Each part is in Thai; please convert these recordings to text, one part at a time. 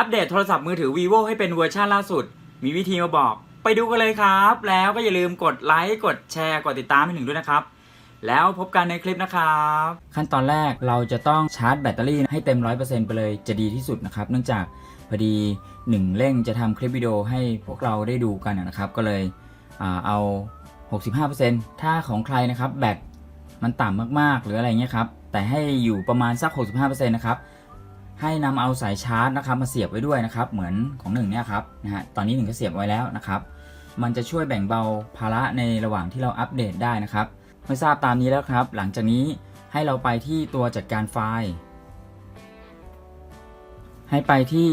อัปเดตโทรศัพท์มือถือ vivo ให้เป็นเวอร์ชันล่าสุด มีวิธีมาบอก ไปดูกันเลยครับ แล้วก็อย่าลืมกดไลค์กดแชร์ กดติดตามให้หนึ่งด้วยนะครับ แล้วพบกันในคลิปนะครับ ขั้นตอนแรกเราจะต้องชาร์จแบตเตอรี่ให้เต็ม 100%ไปเลยจะดีที่สุดนะครับ เนื่องจากพอดีหนึ่งเร่งจะทำคลิปวิดีโอให้พวกเราได้ดูกันนะครับ ก็เลยอ่าเอา 65%ถ้าของใครนะครับแบตมันต่ำมากๆ หรืออะไรเงี้ยครับแต่ให้อยู่ประมาณสัก 65%นะครับ ให้นำเอาสายชาร์จนะครับมาเสียบไว้ด้วยนะครับ เหมือนของหนึ่งเนี่ยครับนะฮะตอนนี้หนึ่งก็เสียบไว้แล้วนะครับมันจะช่วยแบ่งเบาภาระในระหว่างที่เราอัปเดตได้นะครับไม่ทราบตามนี้แล้วครับ หลังจากนี้ให้เราไปที่ตัวจัดการไฟล์ ให้ไปที่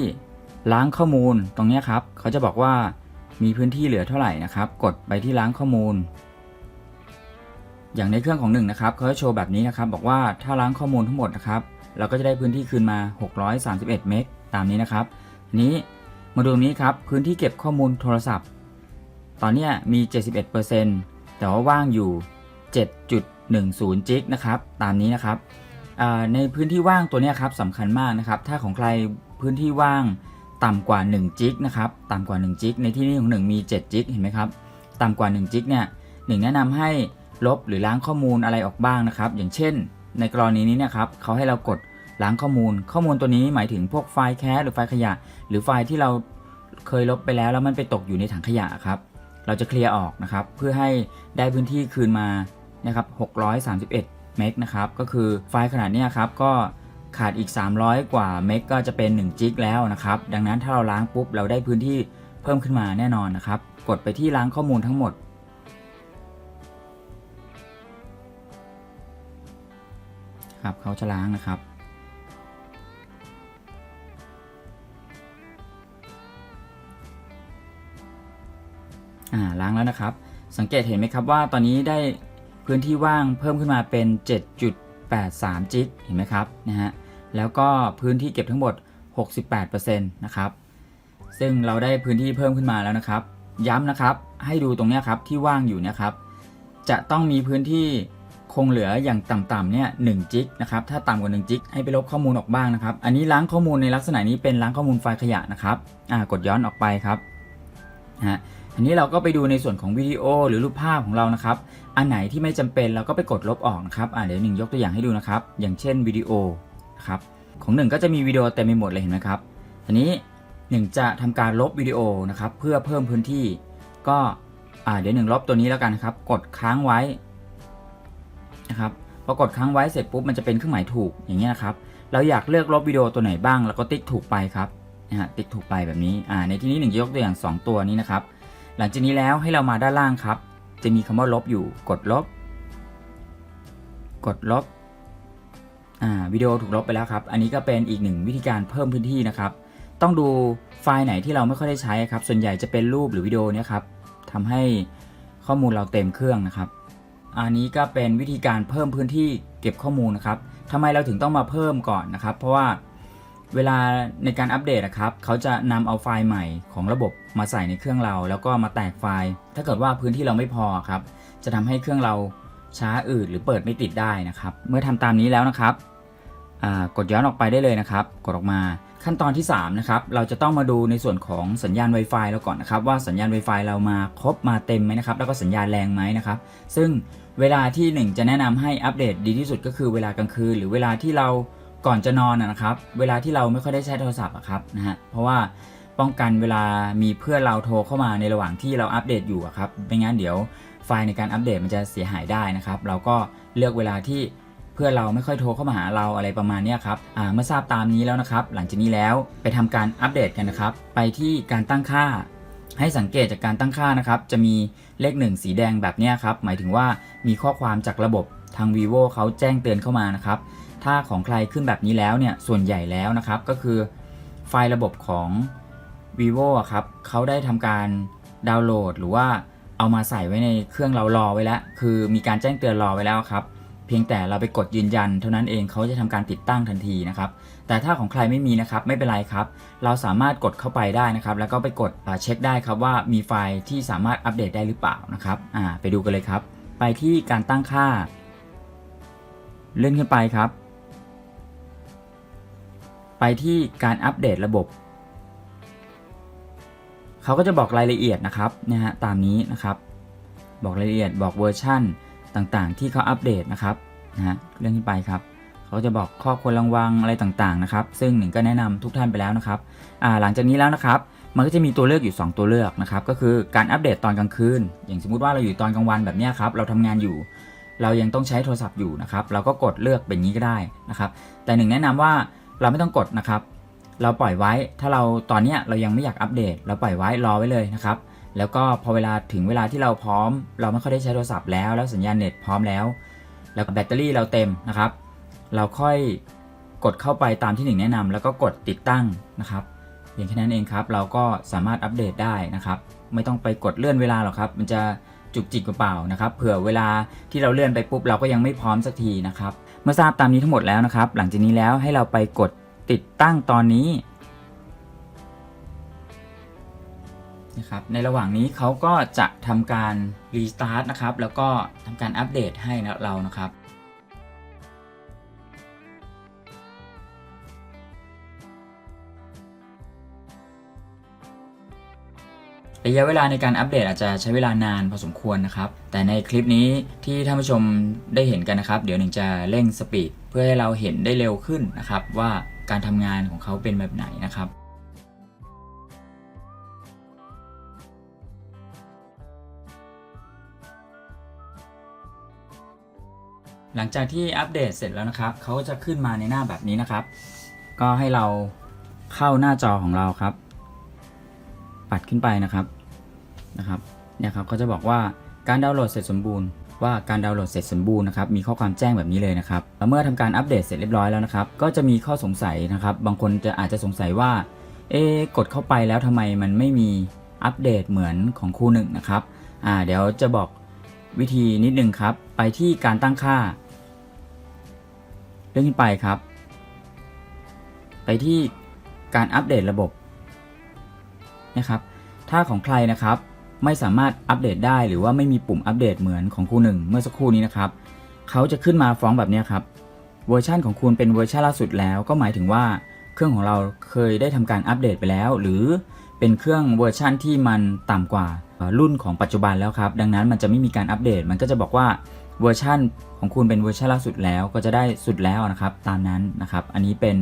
ล้างข้อมูลตรงเนี้ยครับ เขาจะบอกว่ามีพื้นที่เหลือเท่าไหร่นะครับ กดไปที่ล้างข้อมูล อย่างในเครื่องของหนึ่งนะครับเขาจะโชว์แบบนี้นะครับ บอกว่าถ้าล้างข้อมูลทั้งหมดนะครับ เราก็จะได้พื้นที่คืนมา 631 เมกตามนี้นะครับนี้มาดูตรงนี้ครับ พื้นที่เก็บข้อมูลโทรศัพท์ ตอนนี้มี 71%แต่ว่าว่างอยู่ 7.10 จิกนะครับ ตามนี้นะครับในพื้นที่ว่างตัวนี้ครับสำคัญมากนะครับ ถ้าของใครพื้นที่ว่างต่ำกว่า1จิกนะครับ ต่ำกว่า1จิกในที่นี้ของ 1 มี7จิกเห็นไหมครับ ต่ำกว่า1จิกเนี่ยหนึ่งแนะนำให้ลบหรือล้างข้อมูลอะไรออกบ้างนะครับ อย่างเช่น ในกรณีนี้เนะครับเขาให้เรากดล้างข้อมูล ข้อมูลตัวนี้หมายถึงพวกไฟล์แคสหรือไฟล์ขยะ หรือไฟล์ที่เราเคยลบไปแล้วแล้วมันไปตกอยู่ในถังขยะครับ เราจะเคลียร์ออกนะครับ เพื่อให้ได้พื้นที่คืนมานะครับ631เมกนะครับ ก็คือไฟล์ขนาดนี้ครับ ก็ขาดอีก 300 กว่าเมกก็จะเป็น1จิกแล้วนะครับ ดังนั้นถ้าเราล้างปุ๊บเราได้พื้นที่เพิ่มขึ้นมาแน่นอนนะครับ กดไปที่ล้างข้อมูลทั้งหมด ครับเขาจะล้างนะครับ อ่าล้างแล้วนะครับ สังเกตเห็นไหมครับว่าตอนนี้ได้พื้นที่ว่างเพิ่มขึ้นมาเป็น 7.83 จิกเห็นไหมครับนะฮะแล้วก็พื้นที่เก็บทั้งหมด 68%นะครับ ซึ่งเราได้พื้นที่เพิ่มขึ้นมาแล้วนะครับ ย้ำนะครับ ให้ดูตรงนี้ครับที่ว่างอยู่นะครับ จะต้องมีพื้นที่ คงเหลืออย่างต่ำๆเนี่ย1จิกนะครับ ถ้าต่ำกว่า1จิกให้ไปลบข้อมูลออกบ้างนะครับ อันนี้ล้างข้อมูลในลักษณะนี้เป็นล้างข้อมูลไฟล์ขยะนะครับอ่ากดย้อนออกไปครับฮะอันนี้เราก็ไปดูในส่วนของวิดีโอหรือรูปภาพของเรานะครับ อันไหนที่ไม่จำเป็นเราก็ไปกดลบออกนะครับอ่าเดี๋ยวหนึ่งยกตัวอย่างให้ดูนะครับ อย่างเช่นวิดีโอนะครับของหนึ่งก็จะมีวิดีโอเต็มไปหมดเลยเห็นไหมครับทีนี้หนึ่งจะทำการลบวิดีโอนะครับเพื่อเพิ่มพื้นที่ ก็อ่าเดี๋ยวหนึ่งลบตัวนี้แล้วกันครับ กดค้างไว้ นะครับพอกดค้างไว้เสร็จปุ๊บมันจะเป็นเครื่องหมายถูกอย่างเงี้ยนะครับ เราอยากเลือกลบวิดีโอตัวไหนบ้างเราก็ติ๊กถูกไปครับนะฮะติ๊กถูกไปแบบนี้อ่าในที่นี้หนึ่งยกตัวอย่าง 2 ตัวนี้นะครับ หลังจากนี้แล้วให้เรามาด้านล่างครับ จะมีคำว่าลบอยู่กดลบ กดลบอ่าวิดีโอถูกลบไปแล้วครับ อันนี้ก็เป็นอีกหนึ่งวิธีการเพิ่มพื้นที่นะครับ ต้องดูไฟล์ไหนที่เราไม่ค่อยได้ใช้ครับ ส่วนใหญ่จะเป็นรูปหรือวิดีโอเนี่ยครับทำให้ข้อมูลเราเต็มเครื่องนะครับ อันนี้ก็เป็นวิธีการเพิ่มพื้นที่เก็บข้อมูลนะครับทำไมเราถึงต้องมาเพิ่มก่อนนะครับ เพราะว่าเวลาในการอัปเดตนะครับ เขาจะนำเอาไฟล์ใหม่ของระบบมาใส่ในเครื่องเรา แล้วก็มาแตกไฟล์ ถ้าเกิดว่าพื้นที่เราไม่พอครับ จะทำให้เครื่องเราช้าอืดหรือเปิดไม่ติดได้นะครับ เมื่อทำตามนี้แล้วนะครับกดย้อนออกไปได้เลยนะครับ กดออกมา ขั้นตอนที่3นะครับเราจะต้องมาดูในส่วนของสัญญาณ Wi-Fi เราก่อนนะครับว่าสัญญาณ Wi-Fi เรามาครบมาเต็มไหมนะครับแล้วก็สัญญาณแรงไหมนะครับซึ่งเวลาที่ 1 จะแนะนำให้อัปเดตดีที่สุดก็คือเวลากลางคืน หรือเวลาที่เราก่อนจะนอนนะครับเวลาที่เราไม่ค่อยได้ใช้โทรศัพท์อะครับนะฮะเพราะว่าป้องกันเวลามีเพื่อนเราโทรเข้ามาในระหว่างที่เราอัปเดตอยู่อะครับไม่งั้นเดี๋ยวไฟล์ในการอัปเดตมันจะเสียหายได้นะครับ เราก็เลือกเวลาที่ เพื่อนเราไม่ค่อยโทรเข้ามาหาเราอะไรประมาณนี้ครับเมื่อทราบตามนี้แล้วนะครับ หลังจากนี้แล้วไปทำการอัปเดตกันนะครับ ไปที่การตั้งค่า ให้สังเกตจากการตั้งค่านะครับ จะมีเลขหนึ่งสีแดงแบบนี้ครับ หมายถึงว่ามีข้อความจากระบบทาง vivo เขาแจ้งเตือนเข้ามานะครับ ถ้าของใครขึ้นแบบนี้แล้วเนี่ย ส่วนใหญ่แล้วนะครับ ก็คือไฟล์ระบบของ vivo ครับเขาได้ทำการดาวน์โหลด หรือว่าเอามาใส่ไว้ในเครื่องเรารอไว้แล้ว คือมีการแจ้งเตือนรอไว้แล้วครับ เพียงแต่เราไปกดยืนยัน เท่านั้นเองเขาจะทำการติดตั้งทันทีนะครับ แต่ถ้าของใครไม่มีนะครับไม่เป็นไรครับ เราสามารถกดเข้าไปได้นะครับ แล้วก็ไปกดเช็คได้ครับว่ามีไฟล์ที่สามารถอัปเดตได้หรือเปล่านะครับไปดูกันเลยครับ ไปที่การตั้งค่า เลื่อนขึ้นไปครับ ไปที่การอัปเดตระบบเขาก็จะบอกรายละเอียดนะครับนะฮะตามนี้นะครับ บอกรายละเอียดบอกเวอร์ชั่น ต่างๆ ที่เขาอัปเดตนะครับนะฮะเรื่องขึ้นไปครับเขาจะบอกข้อควรระวังอะไรต่างๆนะครับ ซึ่งหนึ่งก็แนะนำทุกท่านไปแล้วนะครับหลังจากนี้แล้วนะครับ มันก็จะมีตัวเลือกอยู่ 2 ตัวเลือกนะครับ ก็คือการอัปเดตตอนกลางคืน อย่างสมมุติว่าเราอยู่ตอนกลางวันแบบนี้ครับ เราทำงานอยู่ เรายังต้องใช้โทรศัพท์อยู่นะครับ เราก็กดเลือกแบบนี้ก็ได้นะครับ แต่หนึ่งแนะนำว่าเราไม่ต้องกดนะครับ เราปล่อยไว้ ถ้าเราตอนนี้เรายังไม่อยากอัปเดต เราปล่อยไว้รอไว้เลยนะครับ แล้วก็พอเวลาถึงเวลาที่เราพร้อม เราไม่ค่อยได้ใช้โทรศัพท์แล้วแล้วสัญญาณเน็ตพร้อมแล้ว แล้วแบตเตอรี่เราเต็มนะครับ เราค่อยกดเข้าไปตามที่หนึ่งแนะนำแล้วก็กดติดตั้งนะครับเพียงแค่นั้นเองครับ เราก็สามารถอัปเดตได้นะครับ ไม่ต้องไปกดเลื่อนเวลาหรอกครับ มันจะจุกจิกเปล่าๆนะครับ เผื่อเวลาที่เราเลื่อนไปปุ๊บเราก็ยังไม่พร้อมสักทีนะครับ เมื่อทราบตามนี้ทั้งหมดแล้วนะครับ หลังจากนี้แล้วให้เราไปกดติดตั้งตอนนี้ นะครับในระหว่างนี้เขาก็จะทำการรีสตาร์ทนะครับแล้วก็ทำการอัปเดตให้เรานะครับระยะเวลาในการอัปเดตอาจจะใช้เวลานานพอสมควรนะครับ แต่ในคลิปนี้ที่ท่านผู้ชมได้เห็นกันนะครับ เดี๋ยวหนึ่งจะเร่งสปีดเพื่อให้เราเห็นได้เร็วขึ้นนะครับ ว่าการทำงานของเขาเป็นแบบไหนนะครับ หลังจากที่อัปเดตเสร็จแล้วนะครับเขาก็จะขึ้นมาในหน้าแบบนี้นะครับ ก็ให้เราเข้าหน้าจอของเราครับ ปัดขึ้นไปนะครับนะครับเนี่ยครับก็จะบอกว่าการดาวน์โหลดเสร็จสมบูรณ์ว่าการดาวน์โหลดเสร็จสมบูรณ์นะครับมีข้อความแจ้งแบบนี้เลยนะครับแล้วเมื่อทำการอัปเดตเสร็จเรียบร้อยแล้วนะครับ ก็จะมีข้อสงสัยนะครับ บางคนจะอาจจะสงสัยว่าเอ๊กดเข้าไปแล้วทำไมมันไม่มีอัปเดตเหมือนของครูหนึ่งนะครับอ่าเดี๋ยวจะบอกวิธีนิดนึงครับ ไปที่การตั้งค่า เลื่อนขึ้นไปครับ ไปที่การอัปเดตระบบนะครับ ถ้าของใครนะครับ ไม่สามารถอัปเดตได้หรือว่าไม่มีปุ่มอัปเดตเหมือนของครูหนึ่งเมื่อสักครู่นี้นะครับเขาจะขึ้นมาฟ้องแบบนี้ครับเวอร์ชันของคุณเป็นเวอร์ชันล่าสุดแล้ว ก็หมายถึงว่าเครื่องของเราเคยได้ทำการอัปเดตไปแล้ว หรือเป็นเครื่องเวอร์ชันที่มันต่ำกว่ารุ่นของปัจจุบันแล้วครับ ดังนั้นมันจะไม่มีการอัปเดต มันก็จะบอกว่า เวอร์ชันของคุณเป็นเวอร์ชันล่าสุดแล้วก็จะได้สุดแล้วนะครับตามนั้นนะครับ อันนี้เป็น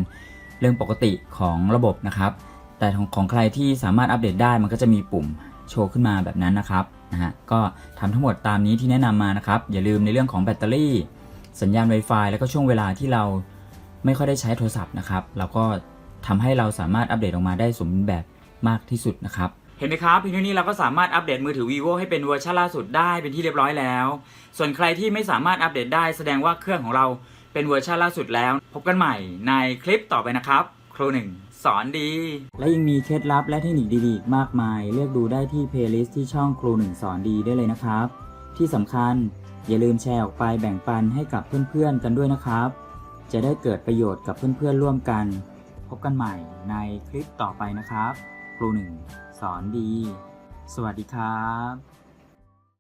เรื่องปกติของระบบนะครับ แต่ของของใครที่สามารถอัปเดตได้มันก็จะมีปุ่มโชว์ขึ้นมาแบบนั้นนะครับนะฮะก็ทำทั้งหมดตามนี้ที่แนะนำมานะครับ อย่าลืมในเรื่องของแบตเตอรี่ สัญญาณ Wi-Fi แล้วก็ช่วงเวลาที่เราไม่ค่อยได้ใช้โทรศัพท์นะครับ เราก็ทำให้เราสามารถอัปเดตออกมาได้สมบูรณ์แบบมากที่สุดนะครับ ห็นไหมครับเพียงเท่านี้เราก็สามารถอัปเดตมือถือ vivo ให้เป็นเวอร์ชันล่าสุดได้เป็นที่เรียบร้อยแล้ว ส่วนใครที่ไม่สามารถอัปเดตได้แสดงว่าเครื่องของเราเป็นเวอร์ชันล่าสุดแล้ว พบกันใหม่ในคลิปต่อไปนะครับ ครูหนึ่งสอนดี และยังมีเคล็ดลับและเทคนิคดีๆอีกมากมาย เลือกดูได้ที่เพลย์ลิสต์ที่ช่องครูหนึ่งสอนดีได้เลยนะครับ ที่สำคัญอย่าลืมแชร์ออกไปแบ่งปันให้กับเพื่อนๆกันด้วยนะครับ จะได้เกิดประโยชน์กับเพื่อนๆร่วมกัน พบกันใหม่ในคลิปต่อไปนะครับ ครูหนึ่งสอนดี สวัสดีครับ